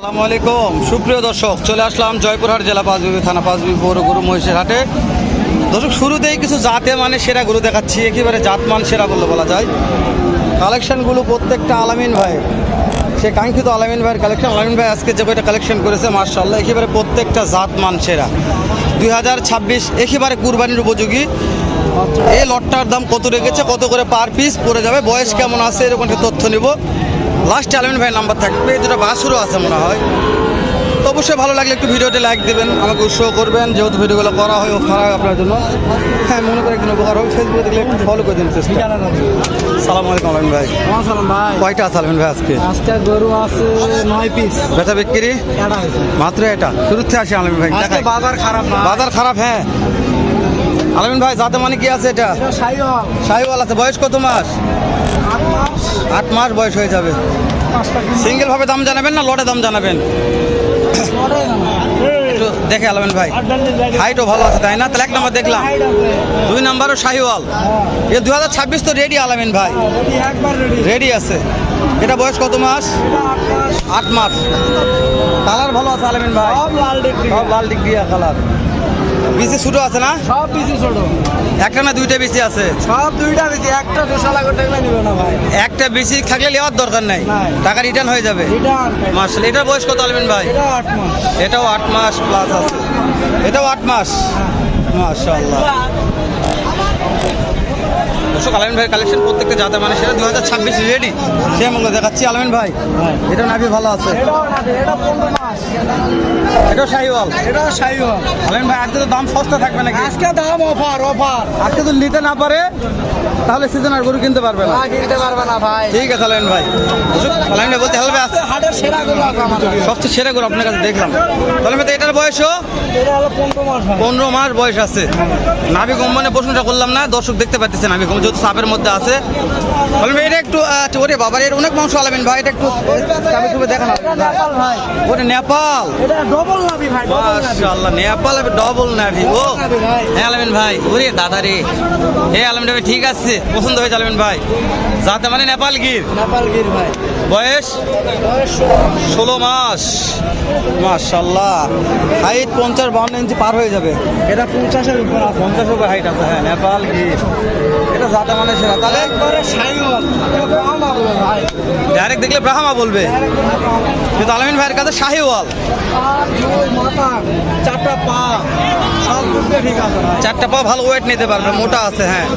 আসসালামু আলাইকুম। সুপ্রিয় দর্শক, চলে আসলাম জয়পুরহাট জেলা পাঁচবিবি থানা, পাঁচবিবি পৌর গরু মহিষের হাটে। দর্শক, শুরুতেই কিছু জাতে মানে সেরা গরু দেখাচ্ছি, একেবারে জাতমান সেরা বললে বলা যায়। কালেকশনগুলো প্রত্যেকটা আলামিন ভাই, সে কাঙ্ক্ষিত আলামিন ভাইয়ের কালেকশন আলামিন ভাই আজকে যে কয়টা কালেকশন করেছে মার্শাল্লাহ একেবারে প্রত্যেকটা জাতমান সেরা। দুই হাজার ছাব্বিশ, একেবারে কুরবানির উপযোগী। এই লটটার দাম কত রেখেছে, কত করে পার পিস পড়ে যাবে, বয়স কেমন আছে, এরকম একটা তথ্য নিব। লাস্টে আলমিন ভাই নাম্বার থাকবে এই দুটো বাসুরও আছে মনে হয়। তো অবশ্যই ভালো লাগলে একটু ভিডিওতে লাইক দেবেন আমাকে উৎসাহ করবেন যেহেতু ভিডিওগুলো করা হয় ও করা আপনার জন্য। হ্যাঁ মনে করে একদিন উপকার হবে ফেসবুকে দেখলে একটু ফলো করে দিন চেষ্টা। সালাম আলাইকুম আলমিন ভাই। কয়টা আছে আলমিন ভাই আজকে? আজকে গরু আছে নয় পিস বেচা বিক্রি? মাত্র এটা শুরুতে আসে আলমিন ভাই বাজার খারাপ বাজার খারাপ হ্যাঁ। আলমিন ভাই যাতে মানে কি আছে এটা? এটা সাইওয়াল আছে বয়স কত মাস? আট মাস বয়স হয়ে যাবে। পাঁচটা কিলো সিঙ্গেল ভাবে দাম জানাবেন না লটে দাম জানাবেন? একটু দেখে আলমেন ভাই। হাইটও ভালো আছে তাই না? তাহলে এক নম্বর দেখলাম। দুই নম্বরও শাহিওয়াল। এ দু হাজার ছাব্বিশ তো রেডি আলামিন ভাই। একবার রেডি আছে। এটা বয়স কত মাস? আট মাস। আট মাস কালার ভালো আছে আলামিন ভাই। সব লাল ডিগ্রি। সব লাল ডিগ্রি কালার বিসি ছোটো আছে না? সব বিসি ছোট। একটা না দুইটা বিসি আছে? সব দুইটা পিসি একটা দোষা লাগো টাকা নিবে না ভাই। একটা বিসি থাকলে নেওয়ার দরকার নাই। টাকা রিটার্ন হয়ে যাবে। মার্শাল এটার বয়স কত আলবেন ভাই? এটা আট মাস। এটাও আট মাস প্লাস আছে। এটাও আট মাস? মাশাআল্লাহ দর্শক আলমিন ভাইয়ের কালেকশন প্রত্যেকটা যাতে মানে সেটা দু হাজার ছাব্বিশ রেডি সে মঙ্গল দেখাচ্ছি আলমিন ভাই। এটা নাভি ভালো আছে। এটা শাহিওয়াল এটা আলমিন ভাই আজকে তো দাম সস্তা থাকবে নাকি? আজকে দাম অফার অফার আজকে তো নিতে না পারে তাহলে সিজন আর গরু কিনতে পারবে না। কিনতে পারবে না ভাই। ঠিক আছে আলমিন ভাই। আলমিন ভাই বলতে হেলবে হাটের সেরা গরু আছে সবচেয়ে সেরা গরু আপনার কাছে দেখলাম। তাহলে ভাই এটার বয়সও এটা হলো পনেরো মাস ভাই পনেরো মাস বয়স আছে। নাভি কোম্পানি প্রশ্নটা করলাম না। দর্শক দেখতে পাচ্ছেন নাভি যেহেতু সাপের মধ্যে আছে। বলবেন এটা একটু ওরে বাবার এর অনেক মাংস আলাবেন ভাই, এটা একটু চুপে দেখান ওরে নেপাল। নেপাল ডবল নাভি। ও। হ্যাঁ আলামিন ভাই, ওরে দাদা রে। হ্যাঁ আলামিন ভাই, ঠিক আছে, পছন্দ হয়েছে আলামিন ভাই। যাতে মানে নেপাল গির। নেপাল গির ভাই। বয়স? ষোলো মাস। মাশাল্লাহ। হাইট পঞ্চাশ বাউন্ন ইঞ্চি পার হয়ে যাবে। এটা পঞ্চাশের উপর পঞ্চাশ উপর হাইট আছে হ্যাঁ নেপাল গির এটা যাতে মানে সেরা। তাহলে ডাইরেক্ট দেখলে ব্রাহ্মা বলবে। কিন্তু আলমিন ভাইয়ের কাছে শাহিওয়াল। চারটা পা চারটা পা ভালো ওয়েট নিতে পারবে মোটা আছে হ্যাঁ।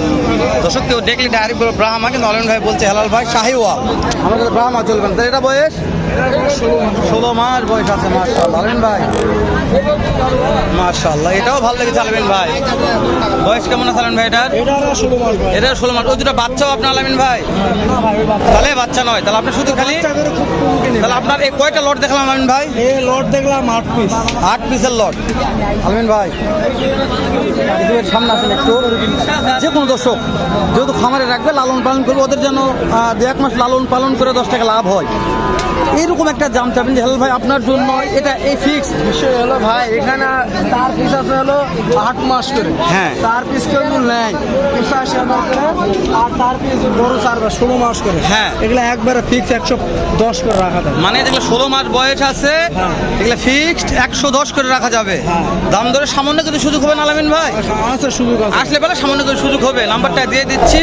দর্শক কেউ দেখলে ডাইরেক্ট ব্রাহ্মা কিন্তু আলমিন ভাই বলছে হেলাল ভাই শাহিওয়াল। আমার কাছে ব্রাহ্মা চলবে না। তাহলে এটা বয়স? ষোলো মাস বয়স আছে আলমিন ভাই মার্শাল্লাহ এটাও ভালো লেগেছে আলমিন ভাই। বয়স কেমন আছে আলমিন ভাই এটার? এটা ষোলো মাস ওই দুটো বাচ্চাও আপনার আলমিন ভাই? তাহলে বাচ্চা নয় তাহলে আপনি শুধু খালি তাহলে আপনার এই কয়টা লট দেখলাম আলমিন ভাই? এ লট দেখলাম আট পিস। আট পিসের লট। আলমিন ভাই সামনে আসেন একটু। যে কোনো দর্শক যেহেতু খামারে রাখবে লালন পালন করবে ওদের যেন দু এক মাস লালন পালন করে দশ টাকা লাভ হয়। এইরকম একটা জাম চাবেন যে হেল ভাই আপনার জন্য। এটা এই ফিক্স বিষয় হলো ভাই এখানে তার পিস আছে হলো আট মাস করে। হ্যাঁ। তার পিস কেউ নেয়। পঁচাশি হাজার করে আর তার পিস বড় চার বা ষোলো মাস করে। হ্যাঁ। এগুলো একবারে ফিক্স একশো দশ করে রাখা যায় মানে যেগুলো ষোলো মাস বয়স আছে হ্যাঁ। এগুলো ফিক্সড একশো দশ করে রাখা যাবে। হ্যাঁ। দাম দরে সামান্য কিছু সুযোগ হবে না আলামিন ভাই? আছে সুযোগ আছে। আসলে বেলা সামান্য কিছু সুযোগ হবে। নাম্বারটা দিয়ে দিচ্ছি।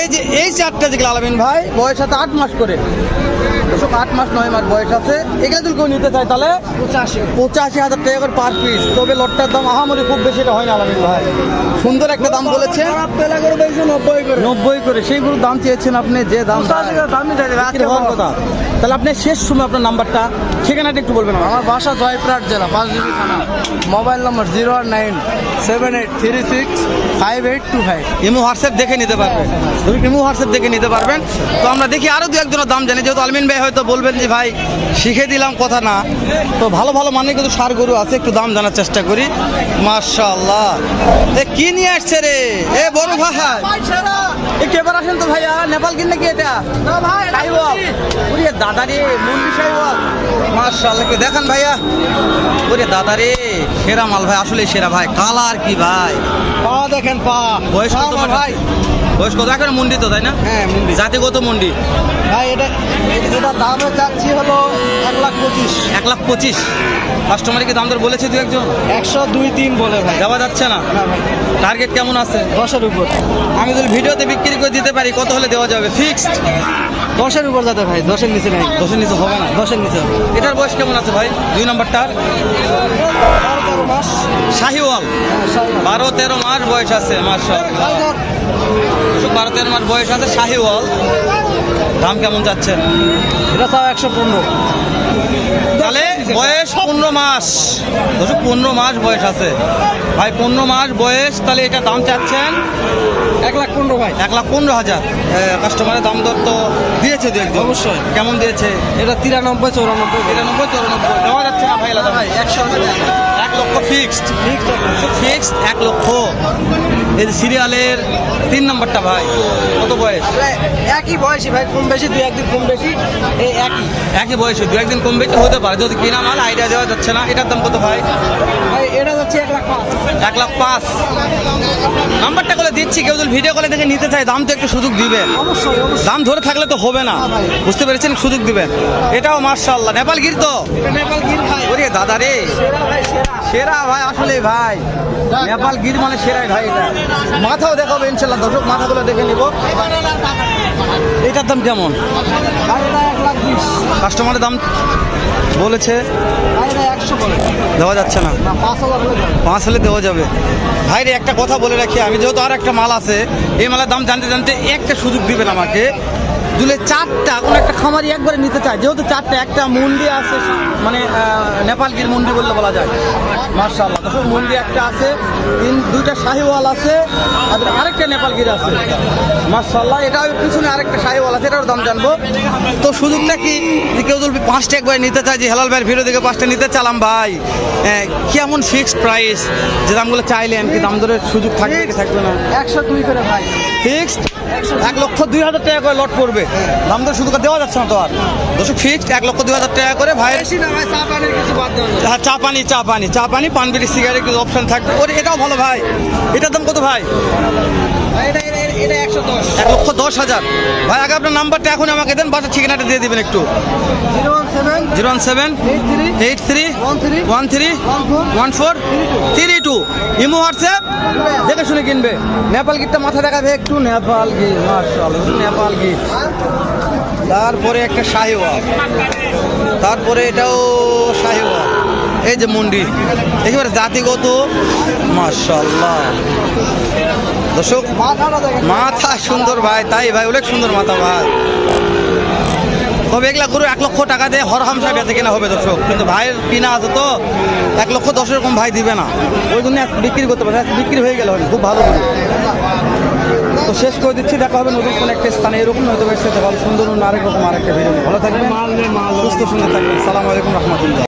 এই যে এই চারটা যেগুলো আলামিন ভাই বয়স আছে আট মাস করে। দর্শক, আট মাস নয় মাস বয়স আছে। এগুলো যদি কেউ নিতে চায় তাহলে পঁচাশি। পঁচাশি হাজার টাকা করে পার পিস তবে লটটার দাম আহামরি খুব বেশি এটা হয় না আলামিন ভাই। সুন্দর একটা দাম বলেছে নব্বই করে। নব্বই করে। সেইগুলো দাম চেয়েছেন আপনি যে দাম হওয়ার কথা। তাহলে আপনি শেষ সময় আপনার নাম্বারটা ঠিকানাটা একটু বলবেন আমার বাসা জয়প্রাট জেলা পাঁচদিবি থানা। Mobile number zero nine seven eight three six five eight two five. Imo WhatsApp দেখে নিতে পারবেন তুমি ইমো হোয়াটসঅ্যাপ দেখে নিতে পারবেন। তো আমরা দেখি আরও দু একজনের দাম জানি। যেহেতু আলমিন ভাই হয়তো বলবেন যে ভাই শিখে দিলাম কথা না। তো ভালো ভালো মানে কিন্তু সার গরু আছে একটু দাম জানার চেষ্টা করি। মাশাআল্লাহ। এ কি নিয়ে আসছে রে? এ বড় ভাই। এ কেবার আসেন তো ভাইয়া নেপাল কিনে কি এটা? দাদা রে দেখান ভাইয়া। ওরে দাদা রে সেরা মাল ভাই আসলে সেরা ভাই। কালার কি ভাই? পা দেখেন পা। বয়স ভাই। বয়স কত একেবারে মুন্ডি তো তাই না? হ্যাঁ মুন্ডি। জাতিগত মুন্ডি? ভাই এটা এটা দামে চাচ্ছি হলো এক লাখ পঁচিশ। এক লাখ পঁচিশ? কাস্টমারে কি দাম দর বলেছে দু একজন? একশো দুই তিন বলে ভাই। দেওয়া যাচ্ছে না? টার্গেট কেমন আছে? দশের উপর। আমি যদি ভিডিওতে বিক্রি করে দিতে পারি কত হলে দেওয়া যাবে? ফিক্সড দশের উপর যাতে ভাই দশের নিচে নাই। দশের নিচে হবে না? দশের নিচে হবে। এটার বয়স কেমন আছে ভাই? দুই নম্বরটার? মাস শাহিওয়াল। বারো তেরো মাস বয়স আছে মার্শাল। বারো তেরো মাস বয়স আছে শাহিওয়াল দাম কেমন যাচ্ছে এটা একশো পনেরো তাহলে বয়স পনেরো মাস। দর্শক পনেরো মাস বয়স আছে। ভাই পনেরো মাস বয়স তাহলে এটা দাম চাচ্ছেন? এক লাখ পনেরো ভাই। এক লাখ পনেরো হাজার। কাস্টমারের দাম দর তো দিয়েছে দু একজন। অবশ্যই। কেমন দিয়েছে? এটা তিরানব্বই চৌরানব্বই। তিরানব্বই চৌরানব্বই। দেওয়া যাচ্ছে না ভাই ভাই একশো এক লক্ষ ফিক্সড ফিক্সড এক লক্ষ। এই সিরিয়ালের তিন নম্বরটা ভাই কত বয়স? একই বয়সী ভাই কম বেশি দু একদিন কম বেশি এই একই। একই বয়সে দু একদিন কম বেশি হতে পারে যদি কিনা মাল আইডিয়া দেওয়া যাচ্ছে না। এটার দাম কত ভাই? ভাই এটা যাচ্ছে এক লাখ পাঁচ। এক লাখ পাঁচ। নাম্বারটা করে দিচ্ছি কেউ যদি ভিডিও কলে দেখে নিতে চায় দাম তো একটু সুযোগ দিবেন অবশ্যই দাম ধরে থাকলে তো হবে না। বুঝতে পেরেছেন? সুযোগ দিবেন এটাও মার্শাল্লাহ নেপাল গির তো? এটা নেপাল গির ভাই। ওরে দাদা রে। সেরা ভাই সেরা। সেরা ভাই আসলে ভাই। নেপাল গির মানে সেরাই ভাই এটা। মাথাও দেখাবো ইনশাল্লাহ দর্শক মাথাগুলো দেখে নিব। এটার দাম কেমন? কাস্টমারের দাম বলেছে? দেওয়া যাচ্ছে না। পাঁচ হলে দেওয়া যাবে। ভাই রে একটা কথা বলে রাখি আমি যেহেতু আর একটা মাল আছে এই মালের দাম জানতে জানতে একটা সুযোগ দিবেন আমাকে। দুলে চারটা কোনো একটা খামারি একবারে নিতে চায়। যেহেতু চারটা একটা মুন্ডি আছে মানে আহ, নেপালগির মুন্ডি বললে বলা যায়। মার্শাল্লাহ তখন মুন্ডি একটা আছে তিন দুইটা শাহিওয়াল আছে আর আরেকটা নেপালগির আছে। মার্শাল্লাহ এটাও পিছনে আরেকটা শাহিওয়াল আছে এটারও দাম জানব। তো সুযোগটা কি? যে কেউ যদি পাঁচটা একবার নিতে চায় যে হেলাল ভাইয়ের ভিডিও থেকে পাঁচটা নিতে চালাম ভাই আহ, কেমন ফিক্সড প্রাইস যে দামগুলো চাইলেন কি দাম দরের সুযোগ থাকবে থাকবে না? একশো দুই করে ভাই। ফিক্সড এক লক্ষ দুই হাজার টাকা করে লট পড়বে। দাম তো শুধু দেওয়া যাচ্ছে না তো আর। দর্শক ফিক্সড এক লক্ষ দুই হাজার টাকা করে ভাই হ্যাঁ চা পানি চা পানি চা পানি পানবিড়ি সিগারেট কিছু অপশান থাকবে। ওরে এটাও ভালো ভাই। এটার দাম কত ভাই? এটা একশো দশ। এক লক্ষ দশ হাজার। ভাই আগে আপনার নাম্বারটা এখন আমাকে দেন বাসার ঠিকানাটা দিয়ে দিবেন একটু। Zero one seven eight three one three one four three two. Imo WhatsApp? দেখে শুনে কিনবে। নেপাল গিটটা মাথা দেখাবে একটু। নেপাল গিট মার্শাল নেপাল গিট। তারপরে একটা শাহিওয়াল। তারপরে এটাও শাহিওয়াল। এই যে মন্দির একেবারে জাতিগত। মার্শাল্লাহ দর্শক, মাথা সুন্দর ভাই, তাই ভাই, অনেক সুন্দর মাথা ভাই। তবে এগুলা গরু এক লক্ষ টাকা দিয়ে হরহামসা বেঁচে কেনা হবে দর্শক। কিন্তু ভাইয়ের কিনা আছে তো এক লক্ষ দশ রকম ভাই দিবে না। ওই জন্য বিক্রি করতে পারে বিক্রি হয়ে গেল খুব ভালো তো শেষ করে দিচ্ছি, দেখা হবে নতুন কোনো একটা স্থানে, এরকম হয়তো সাথে ভালো সুন্দর অন্য আরেক রকম আরেকটা ভিডিও ভালো থাকবেন, সুস্থ সুন্দর থাকবেন। সালাম আলাইকুম, রহমতুল্লাহ।